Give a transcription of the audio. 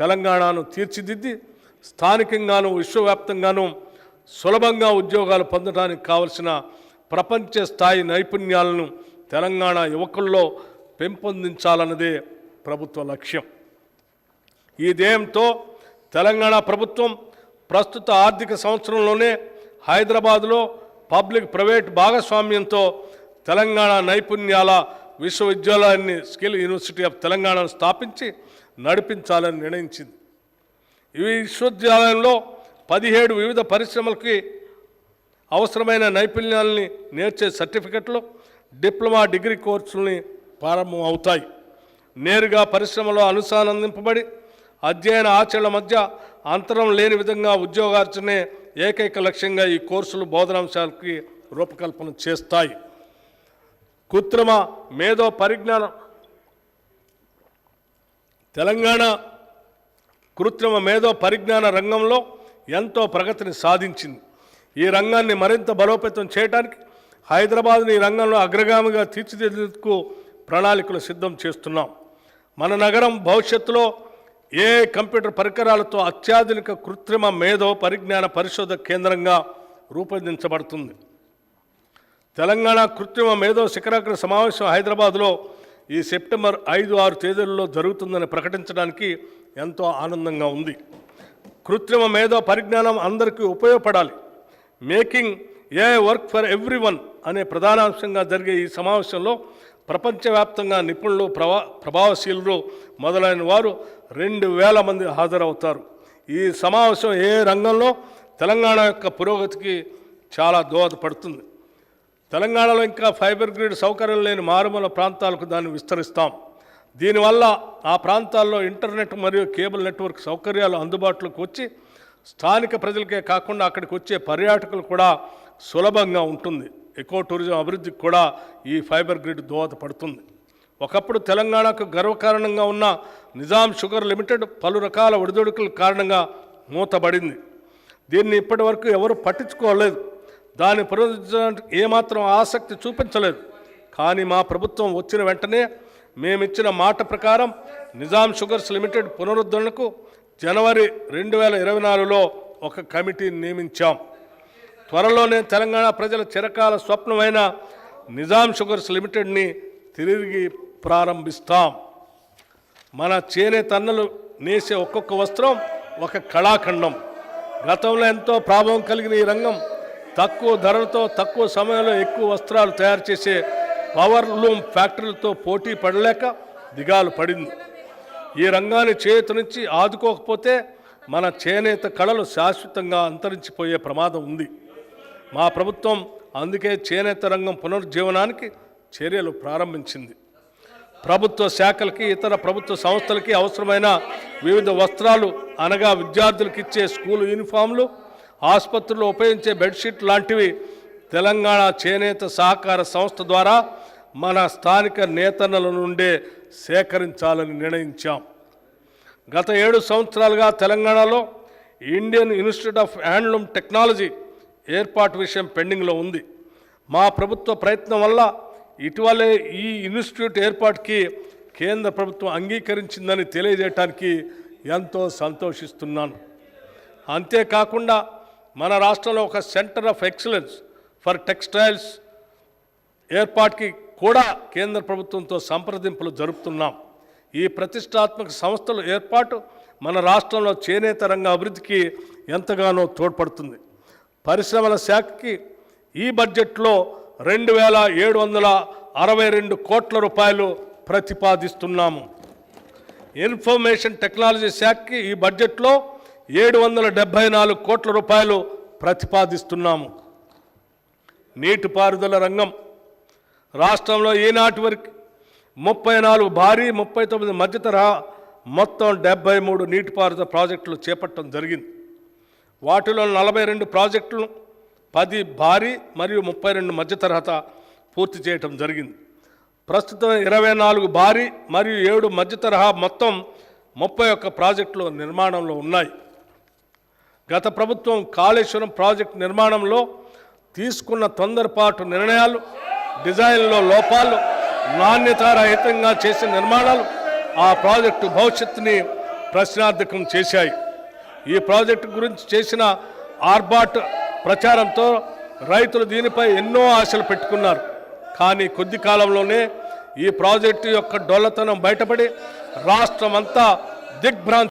తెలంగాణను తీర్చిదిద్ది స్థానికంగాను విశ్వవ్యాప్తంగాను సులభంగా ఉద్యోగాలు పొందడానికి కావలసిన ప్రపంచ స్థాయి నైపుణ్యాలను తెలంగాణ యువకుల్లో పెంపొందించాలన్నదే ప్రభుత్వ లక్ష్యం. ఈ ధ్యేయంతో తెలంగాణ ప్రభుత్వం ప్రస్తుత ఆర్థిక సంవత్సరంలోనే హైదరాబాదులో పబ్లిక్ ప్రైవేట్ భాగస్వామ్యంతో తెలంగాణ నైపుణ్యాల విశ్వవిద్యాలయాన్ని స్కిల్ యూనివర్సిటీ ఆఫ్ తెలంగాణను స్థాపించి నడిపించాలని నిర్ణయించింది. ఈ విశ్వవిద్యాలయంలో పదిహేడు వివిధ పరిశ్రమలకి అవసరమైన నైపుణ్యాలని నేర్చే సర్టిఫికెట్లు డిప్లొమా డిగ్రీ కోర్సుల్ని ప్రారంభం అవుతాయి. నేరుగా పరిశ్రమలో అనుసంధానింపబడి అధ్యయన ఆచరణ మధ్య అంతరం లేని విధంగా ఉద్యోగార్జనే ఏకైక లక్ష్యంగా ఈ కోర్సులు బోధనాంశాలకి రూపకల్పన చేస్తాయి. కృత్రిమ మేధో పరిజ్ఞానం తెలంగాణ కృత్రిమ మేధో పరిజ్ఞాన రంగంలో ఎంతో ప్రగతిని సాధించింది. ఈ రంగాన్ని మరింత బలోపేతం చేయడానికి హైదరాబాద్ని ఈ రంగంలో అగ్రగామిగా తీర్చిదిద్దేందుకు ప్రణాళికలు సిద్ధం చేస్తున్నాం. మన నగరం భవిష్యత్తులో ఏ కంప్యూటర్ పరికరాలతో అత్యాధునిక కృత్రిమ మేధో పరిజ్ఞాన పరిశోధన కేంద్రంగా రూపొందించబడుతుంది. తెలంగాణ కృత్రిమ మేధో శిఖరాగ్ర సమావేశం హైదరాబాద్లో ఈ సెప్టెంబర్ ఐదు ఆరు తేదీలలో జరుగుతుందని ప్రకటించడానికి ఎంతో ఆనందంగా ఉంది. కృత్రిమ మేధో పరిజ్ఞానం అందరికీ ఉపయోగపడాలి. Making a work for everyone అనే ప్రధానాంశంగా జరిగే ఈ సమావేశంలో ప్రపంచవ్యాప్తంగా నిపుణులు ప్రభా ప్రభావశీలులు మొదలైన వారు రెండు వేల మంది హాజరవుతారు. ఈ సమావేశం ఏ రంగంలో? తెలంగాణ యొక్క పురోగతికి చాలా దోహదపడుతుంది. తెలంగాణలో ఇంకా ఫైబర్ గ్రిడ్ సౌకర్యం లేని మారుమూల ప్రాంతాలకు దాన్ని విస్తరిస్తాం. దీనివల్ల ఆ ప్రాంతాల్లో ఇంటర్నెట్ మరియు కేబుల్ నెట్వర్క్ సౌకర్యాలు అందుబాటులోకి వచ్చి స్థానిక ప్రజలకే కాకుండా అక్కడికి వచ్చే పర్యాటకులు కూడా సులభంగా ఉంటుంది. ఎకో టూరిజం అభివృద్ధికి కూడా ఈ ఫైబర్ గ్రిడ్ దోహదపడుతుంది. ఒకప్పుడు తెలంగాణకు గర్వకారణంగా ఉన్న నిజాం షుగర్ లిమిటెడ్ పలు రకాల ఒడిదొడుకుల కారణంగా మూతబడింది. దీన్ని ఇప్పటి వరకు ఎవరు పట్టించుకోలేదు. దాన్ని పునరుద్ధరించడానికి ఏమాత్రం ఆసక్తి చూపించలేదు. కానీ మా ప్రభుత్వం వచ్చిన వెంటనే మేమిచ్చిన మాట ప్రకారం నిజాం షుగర్స్ లిమిటెడ్ పునరుద్ధరణకు జనవరి రెండు వేల ఇరవై నాలుగులో ఒక కమిటీని నియమించాం. త్వరలోనే తెలంగాణ ప్రజల చిరకాల స్వప్నమైన నిజాం షుగర్స్ లిమిటెడ్ని తిరిగి ప్రారంభిస్తాం. మన చేనేత అన్నలు నేసే ఒక్కొక్క వస్త్రం ఒక కళాఖండం. గతంలో ఎంతో ప్రాభవం కలిగిన ఈ రంగం తక్కువ ధరలతో తక్కువ సమయంలో ఎక్కువ వస్త్రాలు తయారు చేసే పవర్ లూమ్ ఫ్యాక్టరీలతో పోటీ పడలేక దిగాలు పడింది. ఈ రంగాన్ని చేతి నుంచి ఆదుకోకపోతే మన చేనేత కళలు శాశ్వతంగా అంతరించిపోయే ప్రమాదం ఉంది. మా ప్రభుత్వం అందుకే చేనేత రంగం పునరుజ్జీవనానికి చర్యలు ప్రారంభించింది. ప్రభుత్వ శాఖలకి ఇతర ప్రభుత్వ సంస్థలకి అవసరమైన వివిధ వస్త్రాలు అనగా విద్యార్థులకు ఇచ్చే స్కూల్ యూనిఫామ్లు ఆసుపత్రుల్లో ఉపయోగించే బెడ్షీట్ లాంటివి తెలంగాణ చేనేత సహకార సంస్థ ద్వారా మన స్థానిక నేతన్నల నుండే సేకరించాలని నిర్ణయించాం. గత ఏడు సంవత్సరాలుగా తెలంగాణలో Indian institute of handloom technology ఏర్పాటు విషయం పెండింగ్లో ఉంది. మా ప్రభుత్వ ప్రయత్నం వల్ల ఇటీవలే ఈ ఇన్స్టిట్యూట్ ఏర్పాటుకి కేంద్ర ప్రభుత్వం అంగీకరించిందని తెలియజేయటానికి ఎంతో సంతోషిస్తున్నాను. అంతేకాకుండా మన రాష్ట్రంలో ఒక centre of excellence for textiles ఏర్పాటుకి కూడా కేంద్ర ప్రభుత్వంతో సంప్రదింపులు జరుపుతున్నాం. ఈ ప్రతిష్టాత్మక సంస్థల ఏర్పాటు మన రాష్ట్రంలో చేనేత రంగ అభివృద్ధికి ఎంతగానో తోడ్పడుతుంది. పరిశ్రమల శాఖకి ఈ బడ్జెట్లో రెండు వేల ఏడు వందల అరవై రెండు కోట్ల రూపాయలు ప్రతిపాదిస్తున్నాము. ఇన్ఫర్మేషన్ టెక్నాలజీ శాఖకి ఈ బడ్జెట్లో ఏడు వందల డెబ్భై నాలుగు కోట్ల రూపాయలు ప్రతిపాదిస్తున్నాము. నీటిపారుదల రంగం రాష్ట్రంలో ఈనాటి వరకు ముప్పై నాలుగు భారీ ముప్పై తొమ్మిది మధ్య తరహా మొత్తం డెబ్బై మూడు నీటిపారుదల ప్రాజెక్టులు చేపట్టడం జరిగింది. వాటిలో నలభై రెండు ప్రాజెక్టులు పది భారీ మరియు ముప్పై రెండు మధ్య తరహత పూర్తి చేయటం జరిగింది. ప్రస్తుతం ఇరవై నాలుగు భారీ మరియు ఏడు మధ్య తరహా మొత్తం ముప్పై ఒక్క ప్రాజెక్టులు నిర్మాణంలో ఉన్నాయి. గత ప్రభుత్వం కాళేశ్వరం ప్రాజెక్టు నిర్మాణంలో తీసుకున్న తొందరపాటు నిర్ణయాలు డిజైన్లో లోపాలు నాణ్యతారహితంగా చేసిన నిర్మాణాలు ఆ ప్రాజెక్టు భవిష్యత్తుని ప్రశ్నార్థకం చేశాయి. ఈ ప్రాజెక్టు గురించి చేసిన ఆర్బాట్ ప్రచారంతో రైతులు దీనిపై ఎన్నో ఆశలు పెట్టుకున్నారు. కానీ కొద్ది కాలంలోనే ఈ ప్రాజెక్టు యొక్క డొల్లతనం బయటపడి రాష్ట్రమంతా దిగ్భ్రాంతి